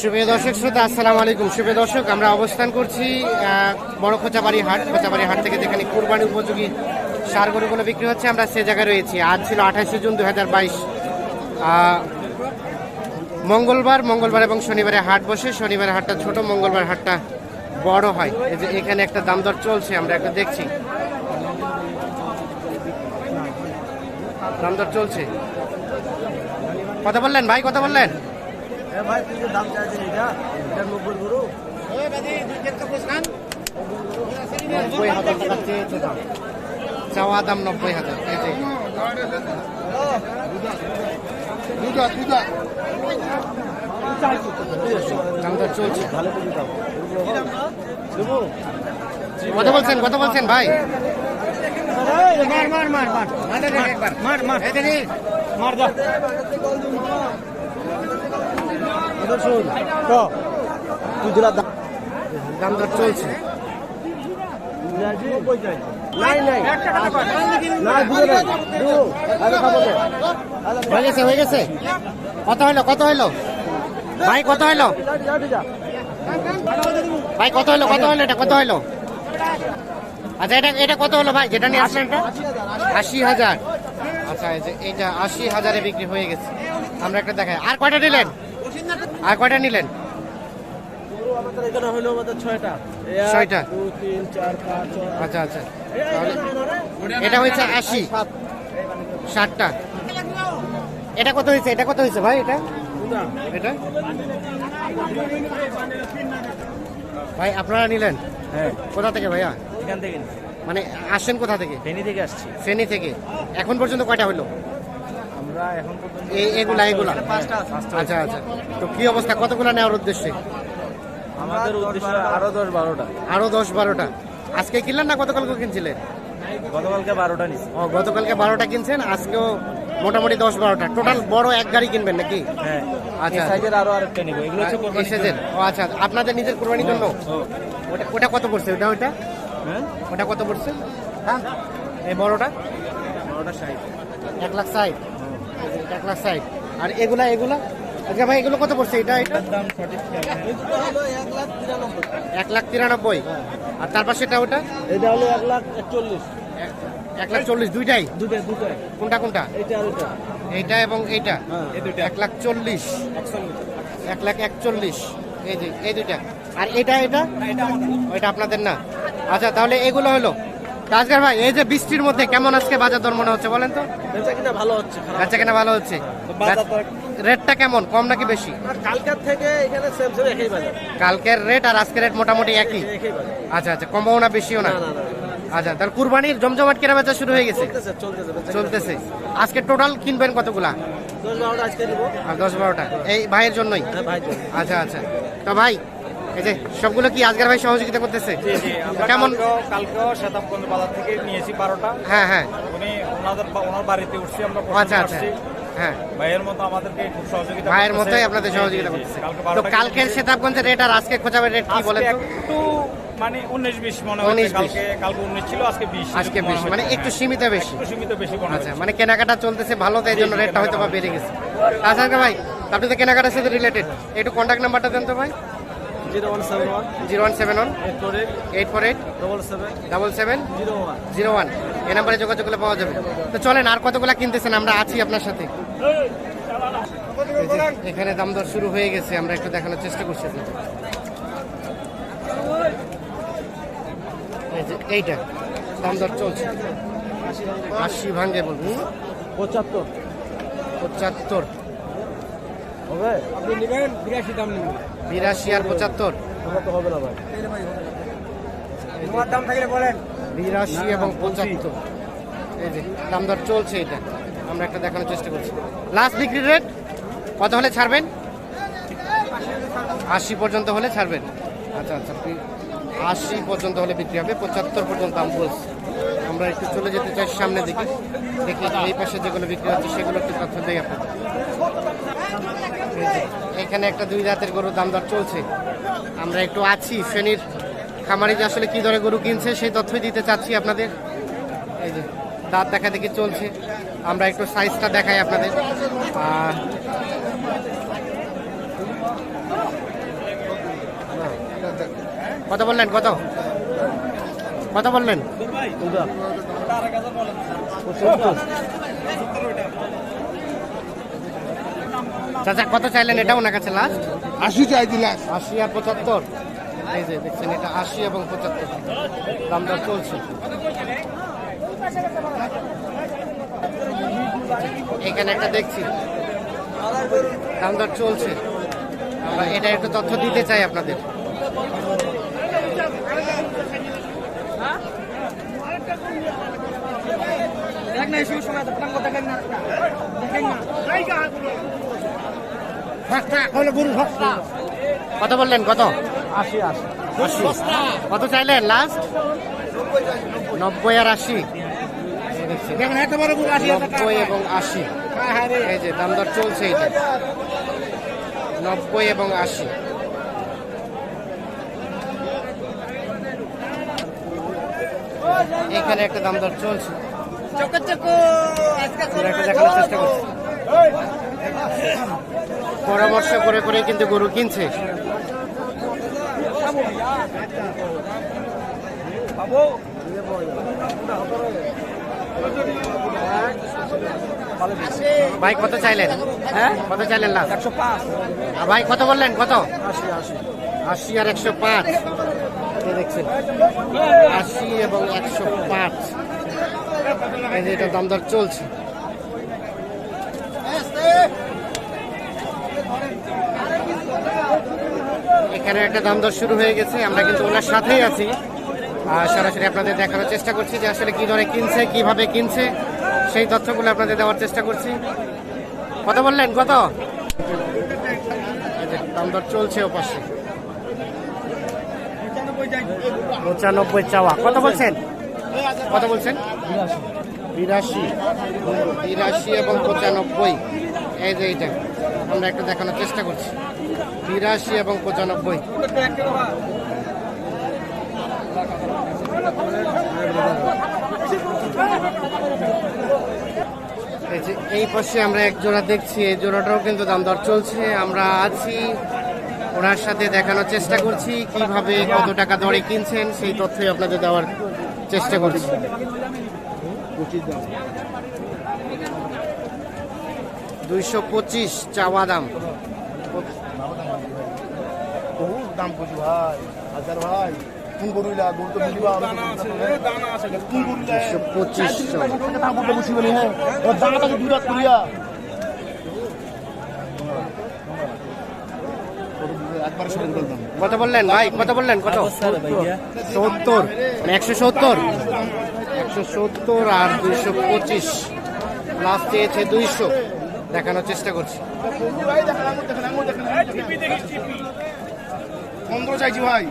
সুপ্রিয় দর্শক, শ্রোতা, আসসালামু আলাইকুম। সুপ্রিয় দর্শক, আমরা অবস্থান করছি বড় খোঁচাবাড়ি হাট। খোঁচাবাড়ি হাট থেকে যেখানে কুরবানি উপযোগী সার গরুগুলো বিক্রি হচ্ছে, আমরা সে জায়গায় রয়েছি। আজ ছিল আঠাশে জুন দু হাজার বাইশ। মঙ্গলবার মঙ্গলবার এবং শনিবারে হাট বসে। শনিবারে হাটটা ছোট, মঙ্গলবার হাটটা বড় হয়। এই যে এখানে একটা দাম দর চলছে, আমরা একটা দেখছি। দাম দর চলছে। কথা বললেন ভাই, কথা বললেন? ভাই তুই যে দাম চাইছিস এটা এটা নব্বই গুরু নব্বই হাজার টাকা চেয়েছে দাম। চাওয়া দাম নব্বই হাজার এই যে। দাম দর চলছে। ভালো করে দাম দেবো কত বলছেন কত বলছেন ভাই। মার মার মার মার। মার মার। মার তুই দিলা দাম। দর চলছে। হয়ে গেছে হয়ে গেছে। কত হইল কত হইল ভাই, কত হইল ভাই, কত হইল কত হইল এটা কত হইল আচ্ছা এটা এটা কত হলো ভাই? যেটা নিয়ে আসলেন আশি হাজার। আচ্ছা এইটা আশি হাজারে বিক্রি হয়ে গেছে। আমরা একটা দেখাই। আর কয়টা নিলেন আর কয়টা নিলেন? আমাদের এখানে হইল আমাদের ছয়টা। ছয়টা। দুই তিন চার পাঁচ আচ্ছা। আচ্ছা এটা হয়েছে আশি। ষাটটা। এটা কত হয়েছে? এটা কত হয়েছে ভাই এটা? এটা? ভাই আপনারা নিলেন? হ্যাঁ। কোথা থেকে ভাইয়া? এখান থেকে। মানে আসেন কোথা থেকে? ফেনি থেকে আসছি। ফেনী থেকে। এখন পর্যন্ত কয়টা হলো আমরা এখন পর্যন্ত এই এগুলা আচ্ছা আচ্ছা। তো কি অবস্থা? কতগুলা নেওয়ার উদ্দেশ্যে? আমাদের উদ্দেশ্য আরও দশ বারোটা। আরও দশ বারোটা। আজকে কিনলেন না গতকালকে কিনছিলেন? গতকালকে বারোটা নিছি। ও গতকালকে বারোটা কিনছেন আজকেও মোটামুটি দশ বারোটা। টোটাল বড় এক গাড়ি কিনবেন নাকি? হ্যাঁ আচ্ছা। সাইজের আরও আরেকটা নিবো। এগুলো হচ্ছে কোরবানির এসেছেন ও আচ্ছা আপনাদের নিজের কোরবানির জন্য? ওটা ওটা কত পড়ছে? ওটা ওটা? হ্যাঁ? ওটা কত পড়ছে? হ্যাঁ? এই বড়টা? বারোটা ষাট। এক লাখ ষাট। লাখ ষাট আর এগুলা এগুলা? আচ্ছা ভাই এগুলো কত পড়ছে? এটা এটা? এক লাখ তিরানব্বই। আর তার পাশে এটা ওটা? এটা হলো এক লাখ একচল্লিশ। এক- লাখ চল্লিশ দুইটাই? দুটাই দুটাই কোনটা কোনটা? এটা আর এটা। এইটা এবং এইটা? হ্যাঁ এক লাখ চল্লিশ। এক লাখ একচল্লিশ। এই যে এই দুইটা। আর এটা এটা? ওইটা আপনাদের না? আচ্ছা তাহলে এগুলো হলো। রাজগার ভাই এই যে বৃষ্টির মধ্যে কেমন আজকে বাজার দর মনে হচ্ছে বলেন তো? কিনা ভালো হচ্ছে বেচা কেনা ভালো হচ্ছে। রেটটা কেমন কম নাকি বেশি? কালকার থেকে এখানে সেম সেম একই বাজার। কালকের রেট আর আজকের রেট মোটামুটি একই আচ্ছা আচ্ছা কমও না বেশিও না? আচ্ছা তাহলে কুরবানির জমজমাট কেনা বেচা শুরু হয়ে গেছে? চলতেছে আজকে টোটাল কিনবেন কতগুলা? দশ বারোটা এই ভাইয়ের জন্যই? হ্যাঁ আচ্ছা আচ্ছা। তো ভাই এই যে সবগুলো কি আজকের ভাই সহযোগিতা করতেছে? কেমন? কালকেও বাজার থেকে নিয়েছি বারোটা। হ্যাঁ হ্যাঁ। উনি ওনাদের ওনার বাড়িতে উঠছি আমরা আচ্ছা আচ্ছা। হ্যাঁ। ভাইয়ের মতো আমাদেরকে খুব সহযোগিতা ভাইয়ের। মতোই আপনাদের সহযোগিতা। করতেছে। তো কালকের রেট আর আজকে খোঁজাবের রেট কি বলেন একটু মানে উনিশ বিশ মনে হচ্ছে কালকে কালকে উনিশ ছিল আজকে বিশ আজকে বেশি মানে একটু সীমিত বেশি। একটু সীমিত বেশি মনে আচ্ছা মানে কেনাকাটা চলতেছে ভালো তাই জন্য রেটটা হয়তো বা বেড়ে গেছে। আচ্ছা ভাই আপনি তো কেনাকাটার সাথে রিলেটেড একটু কন্ট্যাক্ট নাম্বারটা দেন তো ভাই। Zero one seven one zero one seven one eight four eight eight four eight double seven double seven zero one zero one এই নাম্বারে যোগাযোগ করলে পাওয়া যাবে। তো চলেন আর কতগুলা কিনতেছেন? আমরা আছি আপনার সাথে। এখানে দাম দর শুরু হয়ে গেছে আমরা একটু দেখানোর চেষ্টা করছি এইটা দাম দর চলছে। আশি ভাঙ্গে বলুন। পঁচাত্তর। পঁচাত্তর। হবে? আপনি নেবেন? বিরাশি দাম নেবেন। বিরাশি আর পঁচাত্তর। তো হবে না ভাই। তোমার দাম থাকলে বলেন। বিরাশি এবং পঁচাত্তর। এই যে দাম দর চলছে এটা। আমরা একটা দেখানোর চেষ্টা করছি। লাস্ট বিক্রি রেট কত হলে ছাড়বেন? আশি পর্যন্ত হলে ছাড়বেন। আচ্ছা আচ্ছা আশি পর্যন্ত হলে বিক্রি হবে। পঁচাত্তর পর্যন্ত দাম বলছে। আমরা একটু চলে যেতে চাই সামনে দিকে। দেখি এই পাশে যেগুলো বিক্রি হচ্ছে সেগুলো একটু তথ্য দেয় আপনাদের। এখানে একটা দুই জাতের গরুর দাম দর চলছে। আমরা একটু আছি শ্রেণির খামারি যে আসলে কি দরে গরু কিনছে সেই তথ্যই দিতে চাচ্ছি আপনাদের। এই যে দাঁত দেখা দেখি চলছে। আমরা একটু সাইজটা দেখাই আপনাদের। কত বললেন কত কত বললেন। চাচা কত চাইলেন? এটা ওনার কাছে লাস্ট আশি চাই দিলাম আশি আর পঁচাত্তর? এই যে দেখছেন এটা আশি এবং পঁচাত্তর। দাম দর চলছে। এখানে একটা দেখছি। দাম দর চলছে। আমরা এটা একটু তথ্য দিতে চাই আপনাদের। দেখেন না দেখেন না সস্তা কইলে গরু সস্তা কত বললেন কত? আশি আশি। কত চাইলেন লাস্ট নব্বই আর আশি। নব্বই এবং আশি। এই যে দাম দর চলছে এইটা। নব্বই এবং আশি। এখানে একটা দাম দর চলছে। দেখানোর চেষ্টা করছি। পরামর্শ করে করে কিন্তু গরু কিনছে। ভাই কত চাইলেন? হ্যাঁ? কত চাইলেন লাস্ট একশো পাঁচ। ভাই কত বললেন? কত? আশি আশি। আশি আর একশো পাঁচ। দেখছেন। আশি এবং একশো পাঁচ। এটা দাম দর চলছে। এখানে একটা দাম দর শুরু হয়ে গেছে আমরা কিন্তু ওনার সাথেই আছি। আর সরাসরি আপনাদের দেখানোর চেষ্টা করছি যে আসলে কি দরে কিনছে কীভাবে কিনছে সেই তথ্যগুলো আপনাদের দেওয়ার চেষ্টা করছি। কত বললেন কত? দাম দর চলছে ও পাশে পঁচানব্বই চাওয়া। কত বলছেন? কত বলছেন? বিরাশি। বিরাশি এবং পঁচানব্বই। এই যে এইটা আমরা একটা দেখানোর চেষ্টা করছি। বিরাশি এবং পঁচানব্বই। এই পাশে আমরা এক জোড়া দেখছি, এই জোড়াটাও কিন্তু দাম দর চলছে। আমরা আছি ওনার সাথে দেখানোর চেষ্টা করছি, কীভাবে কত টাকা দরে কিনছেন, সেই তথ্যই আপনাদের দেওয়ার চেষ্টা করছি। দুইশো পঁচিশ চাওয়া দাম। দাম করছি ভাই হাজার ভাই। কোন গরু গরু তো বুঝিবা কোন। দাম করতে বুঝি বলি হ্যাঁ দুই রাত করিয়া। কত বললেন ভাই? কত বললেন? কত? সত্তর। মানে একশো সত্তর? একশো সত্তর আর দুইশো পঁচিশ। লাস্ট চেয়েছে দুইশো। দেখানোর চেষ্টা করছি। পনেরো চাইছি ভাই।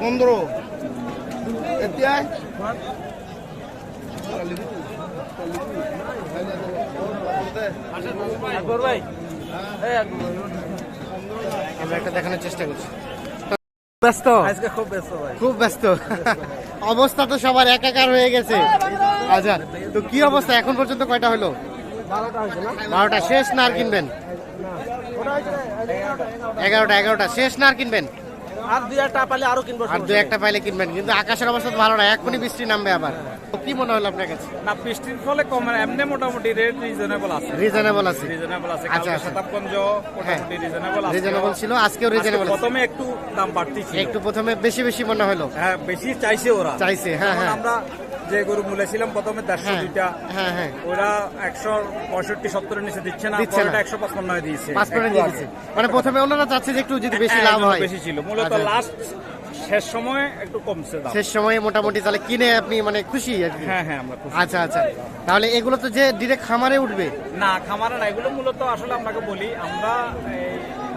পনেরো। এতিয়া? আমরা একটা দেখানোর চেষ্টা করছি। ব্যস্ত? আজকে খুব ব্যস্ত ভাই। খুব ব্যস্ত। অবস্থা তো সবার একাকার হয়ে গেছে। আচ্ছা তো কি অবস্থা? এখন পর্যন্ত কয়টা হলো? বারোটা হয়েছে না? বারোটা। শেষ না আর কিনবেন? এগারোটা এগারোটা। শেষ না আর কিনবেন? আর দুই একটা পালে আরও কিনবো আর দু একটা পাইলে কিনবেন। কিন্তু আকাশের অবস্থা ভালো না এখনই বৃষ্টি নামবে আবার। কি মনে হলো আপনার কাছে? না বৃষ্টির ফলে কম এমনি মোটামুটি রেট রিজনেবল আছে। রিজনেবল আছে। রিজনেবল আছে আচ্ছা, আচ্ছা। শতাবগঞ্জ মোটামুটি রিজনেবল আছে। রিজনেবল ছিল আজকেও রিজনেবল প্রথমে একটু দাম বাড়তি ছিল একটু প্রথমে বেশি বেশি মনে হলো। হ্যাঁ বেশি চাইছে ওরা। চাইছে হ্যাঁ হ্যাঁ। আমরা যে গরু মূলেছিলাম প্রথমে দেড়শো হ্যাঁ দুইটা। হ্যাঁ হ্যাঁ। ওরা একশো পঁয়ষট্টি সত্তরের নিচে দিচ্ছে না একশো পঁচপান্ন দিয়েছে মানে প্রথমে ওনারা চাচ্ছে যে একটু যদি বেশি লাভ হয়। বেশি ছিল। মূলত আচ্ছা। লাস্ট শেষ সময়ে একটু কমছে দাম। শেষ সময়ে মোটামুটি তাহলে কিনে আপনি মানে খুশি হ্যাঁ হ্যাঁ আমরা আচ্ছা আচ্ছা। তাহলে এগুলো তো যে ডিরেক্ট খামারে উঠবে? না খামারে না এগুলো মূলত আসলে আপনাকে বলি আমরা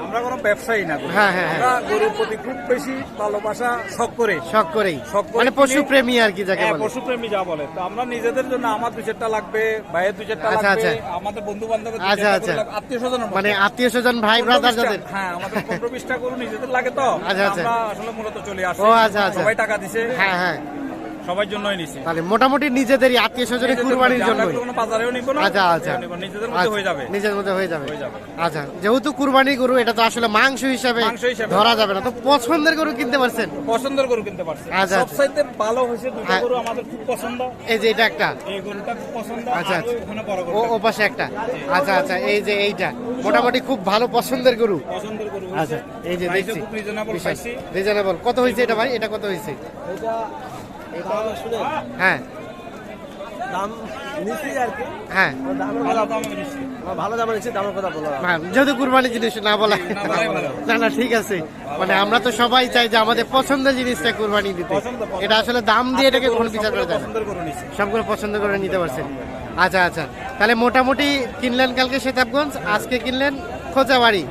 আমরা কোনো ব্যবসায়ী না হ্যাঁ, হ্যাঁ, হ্যাঁ। আমরা গরুর প্রতি খুব বেশি ভালোবাসা শখ করে। শখ করেই। শখ করে মানে পশু প্রেমী আর কি যাকে বলে। পশুপ্রেমী যা বলে। তো আমরা নিজেদের জন্য আমার দু চারটা লাগবে ভাইয়ের দু চারটা আচ্ছা, লাগবে আচ্ছা। আমাদের বন্ধু বান্ধবের আচ্ছা, আচ্ছা। আত্মীয় স্বজন মানে আত্মীয় স্বজন ভাই ব্রাদার যাদের। হ্যাঁ আমাদের পনেরো বিশটা গরু নিজেদের লাগে তো। আচ্ছা, আচ্ছা। আমরা আসলে মূলত চলে আসি। ও, আচ্ছা, আচ্ছা। সবাই টাকা দিছে। হ্যাঁ হ্যাঁ। সবার জন্যই নিছি। তাহলে মোটামুটি নিজেদেরই আত্মীয় স্বজনের কুরবানির জন্য কোনো বাজারেও নিব না আচ্ছা আচ্ছা। নিজেদের মধ্যে হয়ে যাবে। আচ্ছা, নিজের মধ্যে হয়ে যাবে। আচ্ছা যেহেতু কুরবানি গরু এটা তো আসলে মাংস হিসাবে ধরা যাবে না। তো পছন্দের গরু কিনতে পারছেন? পছন্দের গরু কিনতে পারছি। আচ্ছা, সব আচ্ছা। ভালো হয়েছে দুটো হ্যাঁ। গরু আমাদের খুব পছন্দ। এই যে এটা একটা। এই গরুটা খুব পছন্দ আচ্ছা, আচ্ছা। ওখানে বড় ও গরু ও পাশে একটা। আচ্ছা আচ্ছা। এই যে এইটা। মোটামুটি খুব ভালো পছন্দের গরু। পছন্দের গরু আচ্ছা এই যে দেখছি। রিজনেবল কত হয়েছে এটা ভাই? এটা কত হয়েছে? হ্যাঁ। দাম নিচ্ছি আর কি। হ্যাঁ। ভালো দাম নিচ্ছি ভালো দামে নিচ্ছি দামের কথা বলো। হ্যাঁ, যেহেতু কুরবানি জিনিস না বলা না না ঠিক আছে। মানে আমরা তো সবাই চাই যে আমাদের পছন্দের জিনিসটা কুরবানি দিতে। এটা আসলে দাম দিয়ে এটাকে কোনো বিচার করা যায় সবগুলো পছন্দ করে নিতে পারছেন আচ্ছা আচ্ছা। তাহলে মোটামুটি কিনলেন কালকে সেতাবগঞ্জ আজকে কিনলেন খোঁজাবাড়ি।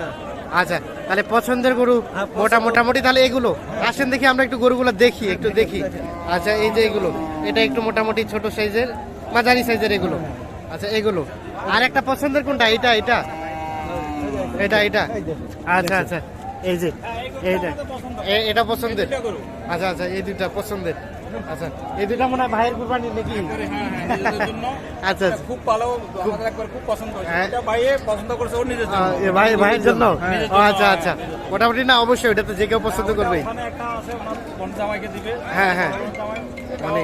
আচ্ছা তাহলে পছন্দের গরু মোটা মোটামুটি তাহলে এগুলো। আসেন দেখি আমরা একটু গরুগুলো দেখি একটু দেখি। আচ্ছা এই যে এগুলো এটা একটু মোটামুটি ছোট সাইজের মাঝারি সাইজের এগুলো। আচ্ছা এগুলো। আর একটা পছন্দের কোনটা? এটা এটা এটা এটা আচ্ছা আচ্ছা এই যে এইটা। এটা পছন্দের। আচ্ছা আচ্ছা এই দুইটা পছন্দের। আচ্ছা এই মনে হয় ভাইয়ের কুরবানি নাকি? হ্যাঁ, জন্য। আচ্ছা খুব ভালো খুব পছন্দ হয়েছে। হ্যাঁ। এটা ভাইয়ে পছন্দ করছে ওর নিজের জন্য। ভাই ভাইয়ের জন্য? নিজের ও, জন্য, আচ্ছা আচ্ছা। মোটামুটি না অবশ্যই ওটা তো যে কেউ পছন্দ করবে হ্যাঁ, হ্যাঁ। মানে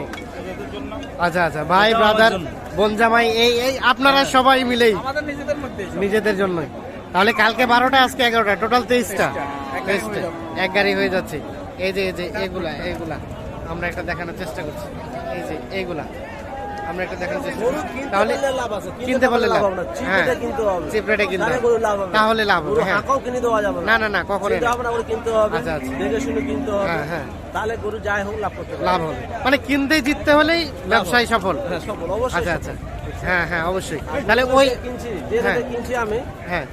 আচ্ছা আচ্ছা। ভাই ব্রাদার বোন জামাই এই এই আপনারা সবাই মিলেই। নিজেদের মধ্যে নিজেদের জন্যই। তাহলে কালকে বারোটা আজকে এগারোটা টোটাল হয়ে। তেইশটা। এক গাড়ি হয়ে যাচ্ছে। এই যে এই যে এগুলা এগুলা। আমরা একটা দেখানোর চেষ্টা করছি। এই যে এইগুলা। আমরা একটা দেখানোর চেষ্টা করছি। তাহলে লাভ আছে। কিনতে পারলে লাভ হবে না। হ্যাঁ রেটে কিনতে হবে। চিপ রেটে কিনতে হবে। লাভ হবে। তাহলে লাভ হবে হ্যাঁ। হাঁকাও কিনে দেওয়া যাবে না। না না কখনো না। কিনতে হবে আচ্ছা, আচ্ছা। দেখে শুনে কিনতে হবে। হ্যাঁ, হ্যাঁ। তাহলে গরু যাই হোক লাভ করতে লাভ হবে। মানে কিনতে জিততে হলেই ব্যবসায় সফল। হ্যাঁ সফল অবশ্যই আচ্ছা আচ্ছা। হ্যাঁ হ্যাঁ অবশ্যই। তাহলে ওই কিনছি যে হ্যাঁ। কিনছি আমি হ্যাঁ।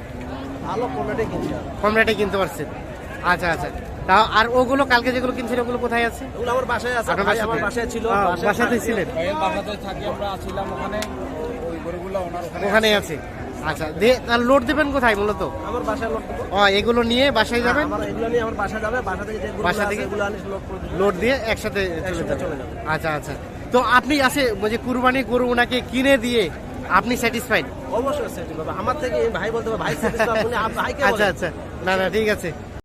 ভালো কোয়ালিটি কিনছি আমি। কম রেটে কিনতে পারছেন। আচ্ছা আচ্ছা। তা আর ওগুলো কালকে যেগুলো কিনছিল ওগুলো কোথায় আছে? ওগুলো আমার বাসায় আছে ভাই আমার বাসায় ছিল থাকতে- ছিলেন? বাসাতে থাকি আমরা আছিলাম ওখানে। ওই গরুগুলো ওনার ওখানে আছে। আচ্ছা লোড দেবেন কোথায় মূলত আমার বাসায় লোড দেবো। ও এগুলো নিয়ে বাসায় যাবেন? এগুলো নিয়ে আমার বাসা যাবে বাসা থেকে বাসা থেকে? এগুলো লোড দিয়ে একসাথে চলে যাবে। আচ্ছা আচ্ছা। তো আপনি আছে যে কুরবানি গরু ওনাকে কিনে দিয়ে আপনি স্যাটিসফাইড অবশ্যই বাবা আমার থেকে ভাই বলতে ভাই satisfied, আপনি ভাইকে আচ্ছা আচ্ছা। না না ঠিক আছে।